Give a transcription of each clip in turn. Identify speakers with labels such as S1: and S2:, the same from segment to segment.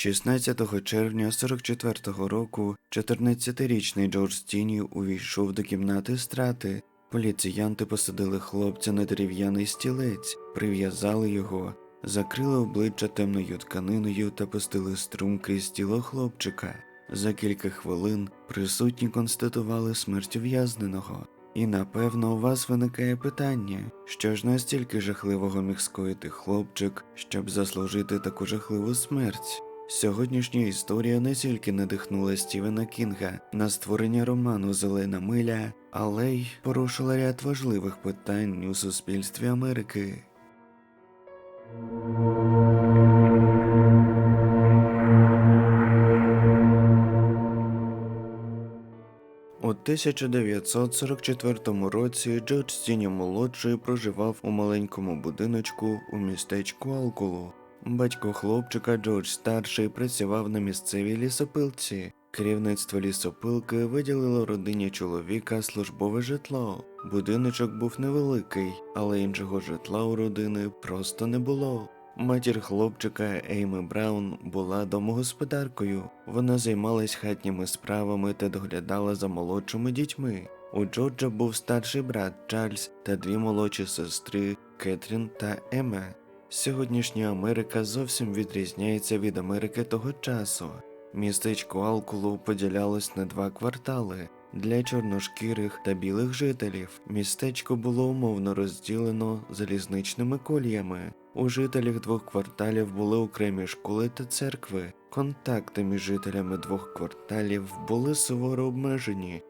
S1: 16 червня 44-го року 14-річний Джордж Тіні увійшов до кімнати страти. Поліціянти посадили хлопця на дерев'яний стілець, прив'язали його, закрили обличчя темною тканиною та пустили струм крізь тіло хлопчика. За кілька хвилин присутні констатували смерть ув'язненого. І напевно у вас виникає питання, що ж настільки жахливого міг скоїти хлопчик, щоб заслужити таку жахливу смерть. Сьогоднішня історія не тільки надихнула Стівена Кінга на створення роману Зелена миля, але й порушила ряд важливих питань у суспільстві Америки. У 1944 році Джордж Стіні молодший проживав у маленькому будиночку у містечку Алкулу. Батько хлопчика Джордж старший працював на місцевій лісопилці. Керівництво лісопилки виділило родині чоловіка службове житло. Будиночок був невеликий, але іншого житла у родини просто не було. Матір хлопчика Ейми Браун була домогосподаркою. Вона займалась хатніми справами та доглядала за молодшими дітьми. У Джорджа був старший брат Чарльз та дві молодші сестри Кетрін та Ема. Сьогоднішня Америка зовсім відрізняється від Америки того часу. Містечко Алкулу поділялось на два квартали. Для чорношкірих та білих жителів містечко було умовно розділено залізничними коліями. У жителях двох кварталів були окремі школи та церкви. Контакти між жителями двох кварталів були суворо обмежені.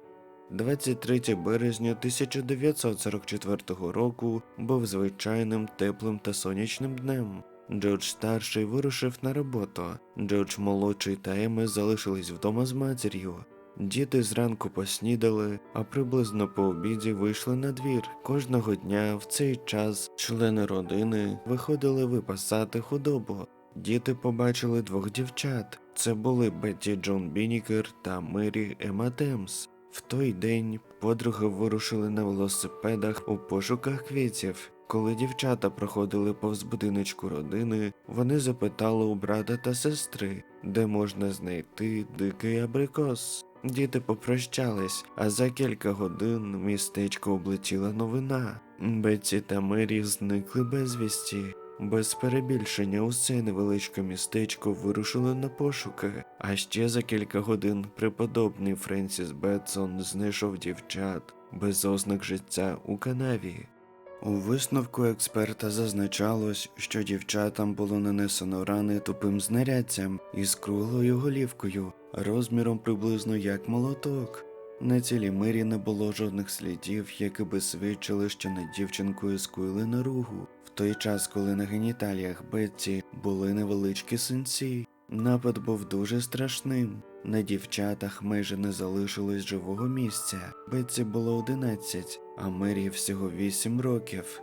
S1: 23 березня 1944 року був звичайним теплим та сонячним днем. Джордж старший вирушив на роботу. Джордж молодший та Еми залишились вдома з матір'ю. Діти зранку поснідали, а приблизно по обіді вийшли на двір. Кожного дня в цей час члени родини виходили випасати худобу. Діти побачили двох дівчат. Це були Бетті Джон Бінікер та Мері Ема Темс. В той день подруги вирушили на велосипедах у пошуках квітів. Коли дівчата проходили повз будиночку родини, вони запитали у брата та сестри, де можна знайти дикий абрикос. Діти попрощались, а за кілька годин містечко облетіла новина. Бетті та Мері зникли безвісті. Без перебільшення усе невеличке містечко вирушило на пошуки, а ще за кілька годин преподобний Френсіс Бетсон знайшов дівчат без ознак життя у канаві. У висновку експерта зазначалось, що дівчатам було нанесено рани тупим знаряддям із круглою голівкою, розміром приблизно як молоток. На цілій мирі не було жодних слідів, які би свідчили, що над дівчинкою скоїли наругу. Той час, коли на геніталіях Бетті були невеличкі синці, напад був дуже страшним. На дівчатах майже не залишилось живого місця. Бетті було 11, а Мері всього 8 років.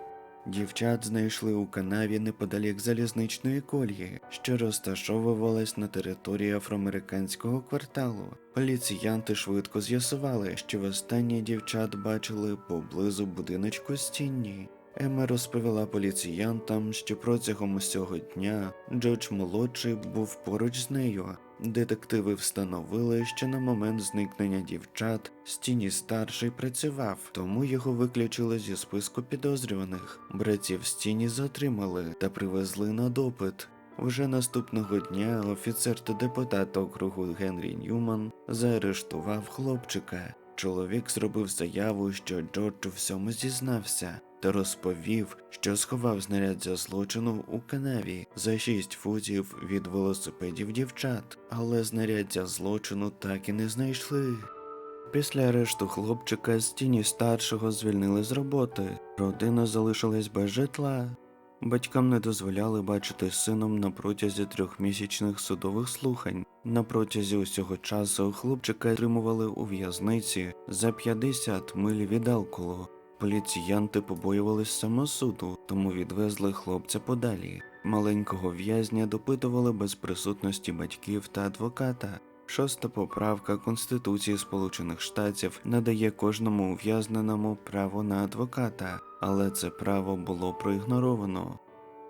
S1: Дівчат знайшли у канаві неподалік залізничної колії, що розташовувалась на території афроамериканського кварталу. Поліціянти швидко з'ясували, що востаннє дівчат бачили поблизу будиночку стінні. Ема розповіла поліціянтам, що протягом усього дня Джордж молодший був поруч з нею. Детективи встановили, що на момент зникнення дівчат Стіні старший працював, тому його виключили зі списку підозрюваних. Братів Стіні затримали та привезли на допит. Вже наступного дня офіцер та депутат округу Генрі Ньюман заарештував хлопчика. Чоловік зробив заяву, що Джордж у всьому зізнався, та розповів, що сховав знаряддя злочину у канаві за 6 футів від велосипедів дівчат, але знаряддя злочину так і не знайшли. Після арешту хлопчика з тіні старшого звільнили з роботи. Родина залишилась без житла. Батькам не дозволяли бачити сином на протязі трьохмісячних судових слухань. На протязі усього часу хлопчика тримували у в'язниці за 50 миль від Алкулу. Поліціянти побоювались самосуду, тому відвезли хлопця подалі. Маленького в'язня допитували без присутності батьків та адвоката. Шоста поправка Конституції Сполучених Штатів надає кожному ув'язненому право на адвоката, але це право було проігноровано.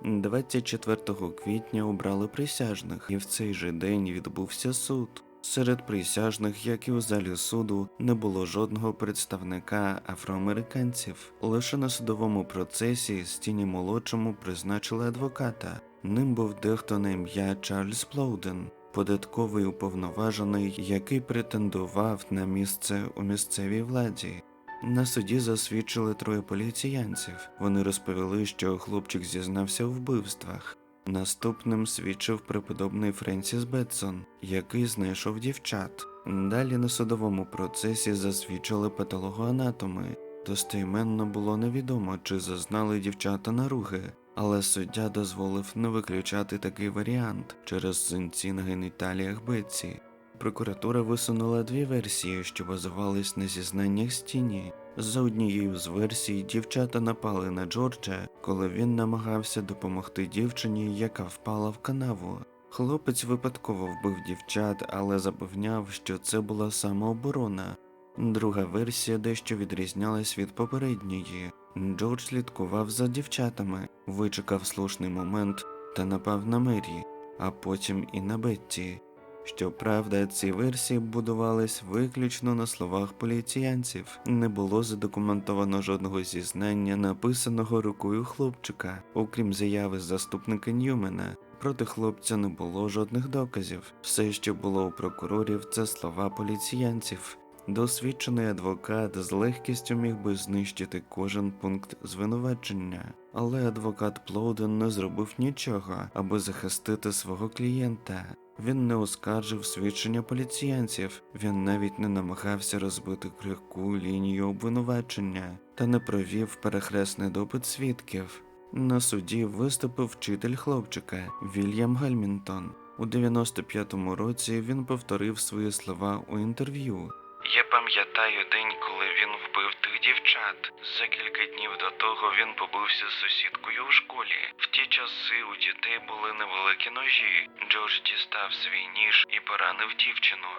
S1: 24 квітня обрали присяжних, і в цей же день відбувся суд. Серед присяжних, як і у залі суду, не було жодного представника афроамериканців. Лише на судовому процесі стіні молодшому призначили адвоката. Ним був дехто на ім'я Чарльз Плоуден, податковий уповноважений, який претендував на місце у місцевій владі. На суді засвідчили троє поліціянців. Вони розповіли, що хлопчик зізнався у вбивствах. Наступним свідчив преподобний Френсіс Бетсон, який знайшов дівчат. Далі на судовому процесі засвідчили патологоанатоми. Достойменно було невідомо, чи зазнали дівчата наруги, але суддя дозволив не виключати такий варіант через синці на геніталіях Бетсі. Прокуратура висунула дві версії, що базувались на зізнаннях стіні. За однією з версій, дівчата напали на Джорджа, коли він намагався допомогти дівчині, яка впала в канаву. Хлопець випадково вбив дівчат, але запевняв, що це була самооборона. Друга версія дещо відрізнялась від попередньої. Джордж слідкував за дівчатами, вичекав слушний момент та напав на Мері, а потім і на Бетті. Щоправда, ці версії будувались виключно на словах поліціянців. Не було задокументовано жодного зізнання, написаного рукою хлопчика, окрім заяви заступника Ньюмена. Проти хлопця не було жодних доказів. Все, що було у прокурорів, це слова поліціянців. Досвідчений адвокат з легкістю міг би знищити кожен пункт звинувачення, але адвокат Плоуден не зробив нічого, аби захистити свого клієнта. Він не оскаржив свідчення поліціянців, він навіть не намагався розбити крихку лінію обвинувачення та не провів перехресний допит свідків. На суді виступив вчитель хлопчика Вільям Гельмінтон. У 95-му році він повторив свої слова у інтерв'ю. Я пам'ятаю день, коли він вбив тих дівчат. За кілька днів до того він побився з сусідкою у школі. В ті часи у дітей були невеликі ножі. Джордж дістав свій ніж і поранив дівчину.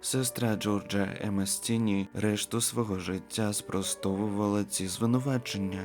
S1: Сестра Джорджа Ема Стіні решту свого життя спростовувала ці звинувачення.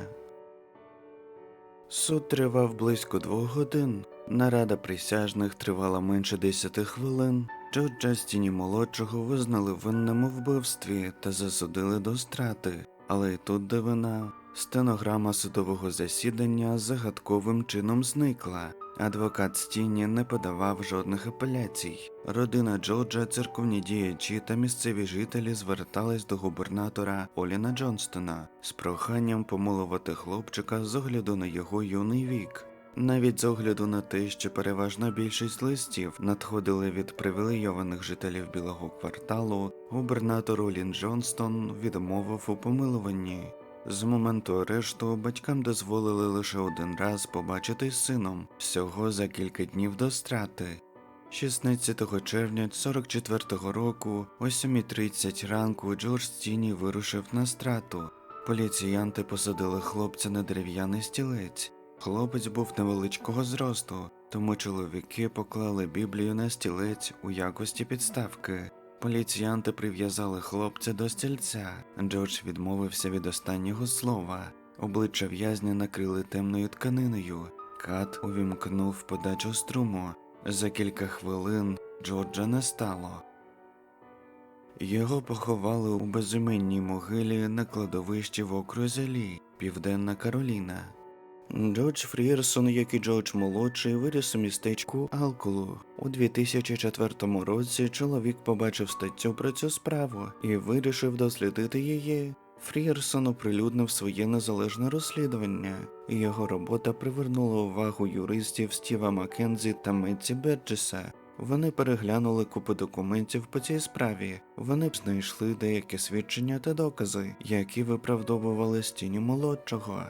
S1: Суд тривав близько двох годин. Нарада присяжних тривала менше десяти хвилин. Джорджа Стіні молодшого визнали винним у вбивстві та засудили до страти. Але й тут дивина. Стенограма судового засідання загадковим чином зникла. Адвокат Стіні не подавав жодних апеляцій. Родина Джорджа, церковні діячі та місцеві жителі звертались до губернатора Оліна Джонстона з проханням помилувати хлопчика з огляду на його юний вік. Навіть з огляду на те, що переважна більшість листів надходили від привілейованих жителів білого кварталу, губернатор Олін Джонстон відмовив у помилуванні. З моменту арешту батькам дозволили лише один раз побачити з сином всього за кілька днів до страти. 16 червня 44-го року о 7.30 ранку Джордж Стіні вирушив на страту. Поліціянти посадили хлопця на дерев'яний стілець. Хлопець був невеличкого зросту, тому чоловіки поклали Біблію на стілець у якості підставки. Поліціянти прив'язали хлопця до стільця. Джордж відмовився від останнього слова. Обличчя в'язня накрили темною тканиною. Кат увімкнув подачу струму. За кілька хвилин Джорджа не стало. Його поховали у безіменній могилі на кладовищі в окрузі Лі, Південна Кароліна. Джордж Фрірсон, як і Джордж молодший, виріс у містечку Алкулу. У 2004 році чоловік побачив статтю про цю справу і вирішив дослідити її. Фрірсон оприлюднив своє незалежне розслідування, і його робота привернула увагу юристів Стіва Маккензі та Метці Берджеса. Вони переглянули купу документів по цій справі. Вони б знайшли деякі свідчення та докази, які виправдовували стіні молодшого.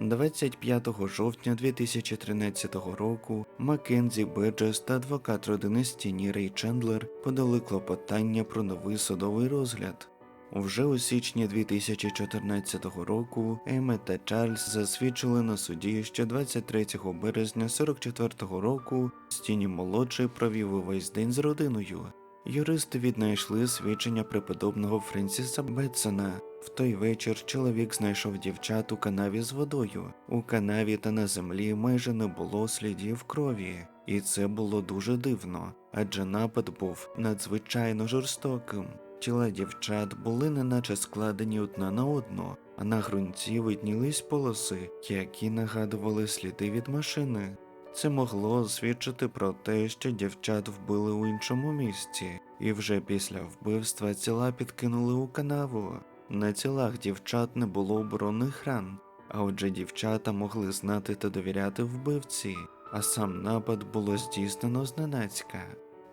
S1: 25 жовтня 2013 року Маккензі Беджес та адвокат родини Стіні Рей Чендлер подали клопотання про новий судовий розгляд. Вже у січні 2014 року Емет та Чарльз засвідчили на суді, що 23 березня 44-го року Стіні молодший провів увесь день з родиною. Юристи віднайшли свідчення преподобного Френсіса Бетсона, В той вечір чоловік знайшов дівчат у канаві з водою. У канаві та на землі майже не було слідів крові, і це було дуже дивно, адже напад був надзвичайно жорстоким. Тіла дівчат були неначе складені одна на одну, а на ґрунті виднілись полоси, які нагадували сліди від машини. Це могло свідчити про те, що дівчат вбили у іншому місці, і вже після вбивства тіла підкинули у канаву. На тілах дівчат не було оборонних ран, а отже дівчата могли знати та довіряти вбивці, а сам напад було здійснено зненацька.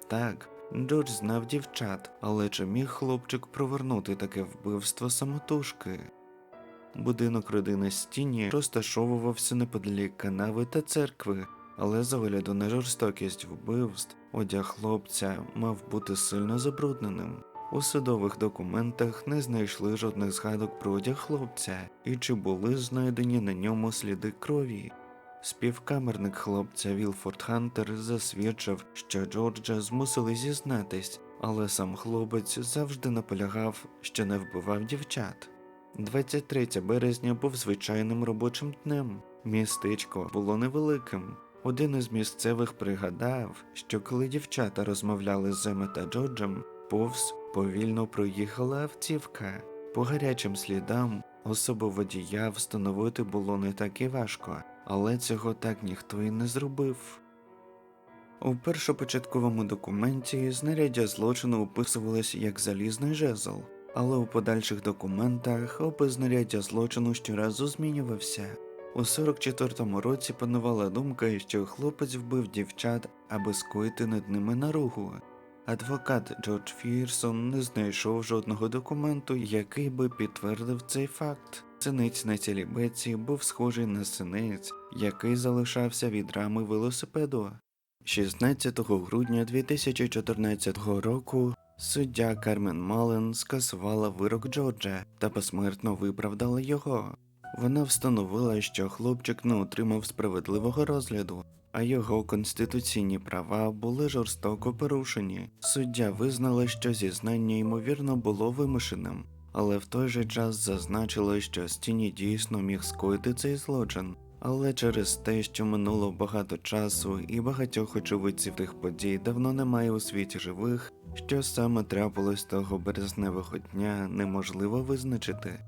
S1: Так, Джордж знав дівчат, але чи міг хлопчик провернути таке вбивство самотужки? Будинок родини Стіні розташовувався неподалік канави та церкви, але з огляду на жорстокість вбивств, одяг хлопця мав бути сильно забрудненим. У судових документах не знайшли жодних згадок про одяг хлопця і чи були знайдені на ньому сліди крові. Співкамерник хлопця Вілфорд Хантер засвідчив, що Джорджа змусили зізнатись, але сам хлопець завжди наполягав, що не вбивав дівчат. 23 березня був звичайним робочим днем. Містечко було невеликим. Один із місцевих пригадав, що коли дівчата розмовляли з Земи та Джорджем, повз повільно проїхала автівка. По гарячим слідам особу водія встановити було не так і важко, але цього так ніхто і не зробив. У першопочатковому документі знаряддя злочину описувалось як залізний жезл, але у подальших документах опис знаряддя злочину щоразу змінювався. У 44-му році панувала думка, що хлопець вбив дівчат, аби скоїти над ними наругу. Адвокат Джордж Фірсон не знайшов жодного документу, який би підтвердив цей факт. Синець на тілі Бетсі був схожий на синець, який залишався від рами велосипеду. 16 грудня 2014 року суддя Кармен Мален скасувала вирок Джорджа та посмертно виправдала його. Вона встановила, що хлопчик не отримав справедливого розгляду, а його конституційні права були жорстоко порушені. Суддя визнала, що зізнання ймовірно було вимушеним, але в той же час зазначила, що Стіні дійсно міг скоїти цей злочин. Але через те, що минуло багато часу і багатьох очевидців тих подій давно немає у світі живих, що саме трапилось того березневого дня, неможливо визначити.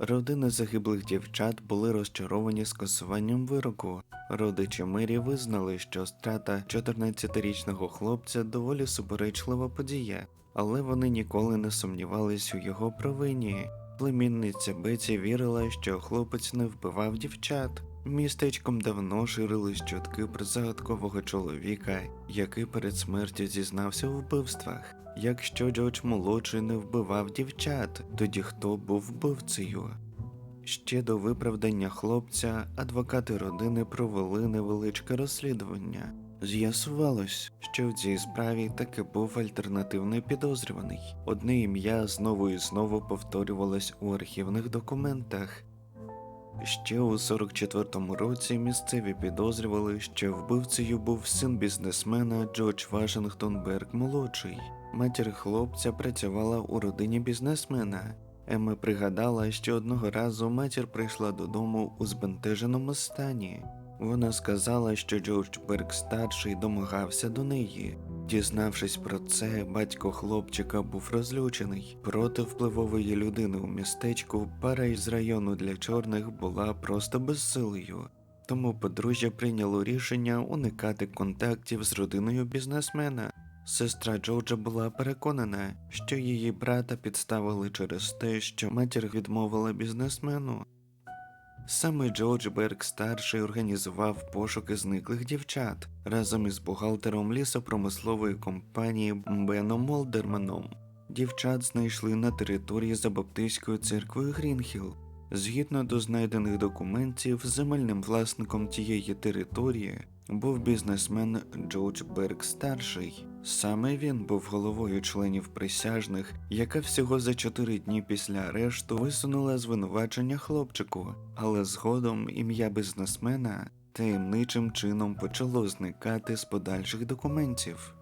S1: Родини загиблих дівчат були розчаровані скасуванням вироку. Родичі Мері визнали, що страта 14-річного хлопця доволі суперечлива подія, але вони ніколи не сумнівались у його провині. Племінниця Беті вірила, що хлопець не вбивав дівчат. Містечком давно ширились чутки про загадкового чоловіка, який перед смертю зізнався у вбивствах. Якщо Джордж молодший не вбивав дівчат, тоді хто був вбивцею? Ще до виправдання хлопця адвокати родини провели невеличке розслідування. З'ясувалось, що в цій справі таки був альтернативний підозрюваний. Одне ім'я знову і знову повторювалось у архівних документах. Ще у 44-му році місцеві підозрювали, що вбивцею був син бізнесмена Джордж Вашингтон Берг молодший. Матір хлопця працювала у родині бізнесмена. Емма пригадала, що одного разу матір прийшла додому у збентеженому стані. Вона сказала, що Джордж Берг старший домагався до неї. Дізнавшись про це, батько хлопчика був розлючений. Проти впливової людини у містечку пара із району для чорних була просто безсилою. Тому подружжя прийняло рішення уникати контактів з родиною бізнесмена. Сестра Джорджа була переконана, що її брата підставили через те, що матір відмовила бізнесмену. Саме Джордж Берг старший організував пошуки зниклих дівчат разом із бухгалтером лісопромислової компанії Беном Молдерманом. Дівчат знайшли на території за Баптистською церквою Грінхіл. Згідно до знайдених документів, земельним власником тієї території був бізнесмен Джордж Берг старший. Саме він був головою членів присяжних, яка всього за чотири дні після арешту висунула звинувачення хлопчику, але згодом ім'я бізнесмена таємничим чином почало зникати з подальших документів.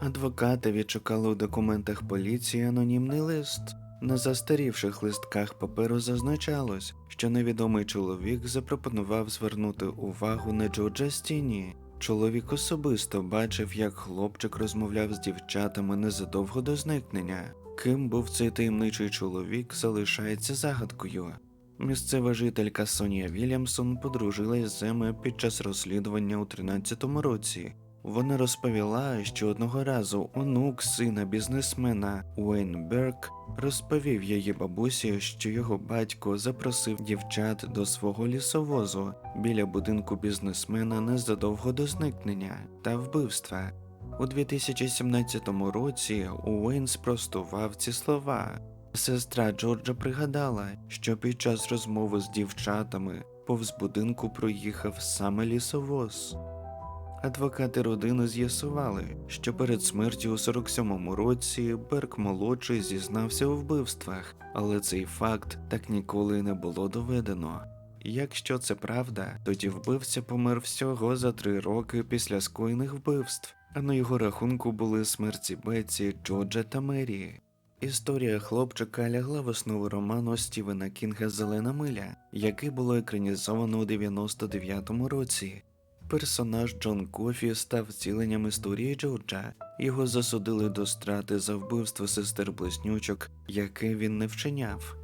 S1: Адвокати відшукали у документах поліції анонімний лист. На застарівших листках паперу зазначалось, що невідомий чоловік запропонував звернути увагу на Джорджа Стіні. Чоловік особисто бачив, як хлопчик розмовляв з дівчатами незадовго до зникнення. Ким був цей таємничий чоловік, залишається загадкою. Місцева жителька Сонія Вільямсон подружилась з Еми під час розслідування у 13-му році. Вона розповіла, що одного разу онук сина бізнесмена Уейн Берк розповів її бабусі, що його батько запросив дівчат до свого лісовозу біля будинку бізнесмена незадовго до зникнення та вбивства. У 2017 році Уейн спростував ці слова. Сестра Джорджа пригадала, що під час розмови з дівчатами повз будинку проїхав саме лісовоз. Адвокати родини з'ясували, що перед смертю у 47-му році Берк молодший зізнався у вбивствах, але цей факт так ніколи не було доведено. Якщо це правда, тоді вбивця помер всього за три роки після скоєних вбивств, а на його рахунку були смерті Бетсі, Джорджа та Мері. Історія хлопчика лягла в основу роману Стівена Кінга Зелена миля, який було екранізовано у 99-му році. Персонаж Джон Кофі став ціленням історії Джорджа. Його засудили до страти за вбивство сестер близнючок, яке він не вчиняв.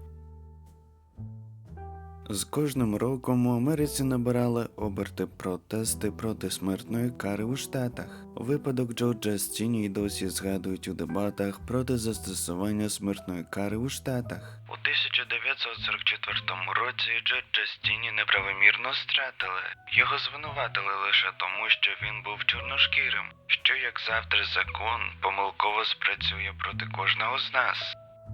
S1: З кожним роком у Америці набирали оберти протести проти смертної кари у Штатах. Випадок Джорджа Стіні й досі згадують у дебатах проти застосування смертної кари у Штатах. У 1944 році Джорджа Стіні неправомірно стратили. Його звинуватили лише тому, що він був чорношкірим, що як завтра закон помилково спрацює проти кожного з нас.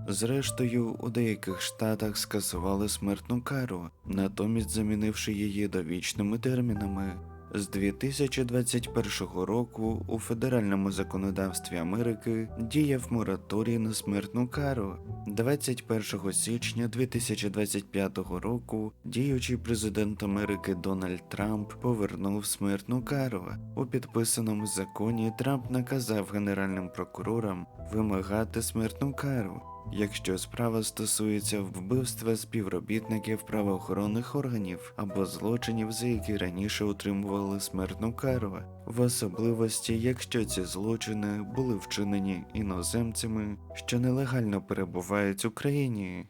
S1: Зрештою, у деяких штатах скасували смертну кару, натомість замінивши її довічними термінами. З 2021 року у федеральному законодавстві Америки діяв мораторій на смертну кару. 21 січня 2025 року діючий президент Америки Дональд Трамп повернув смертну кару. У підписаному законі Трамп наказав генеральним прокурорам вимагати смертну кару. Якщо справа стосується вбивства співробітників правоохоронних органів або злочинів, за які раніше отримували смертну кару, в особливості, якщо ці злочини були вчинені іноземцями, що нелегально перебувають в Україні.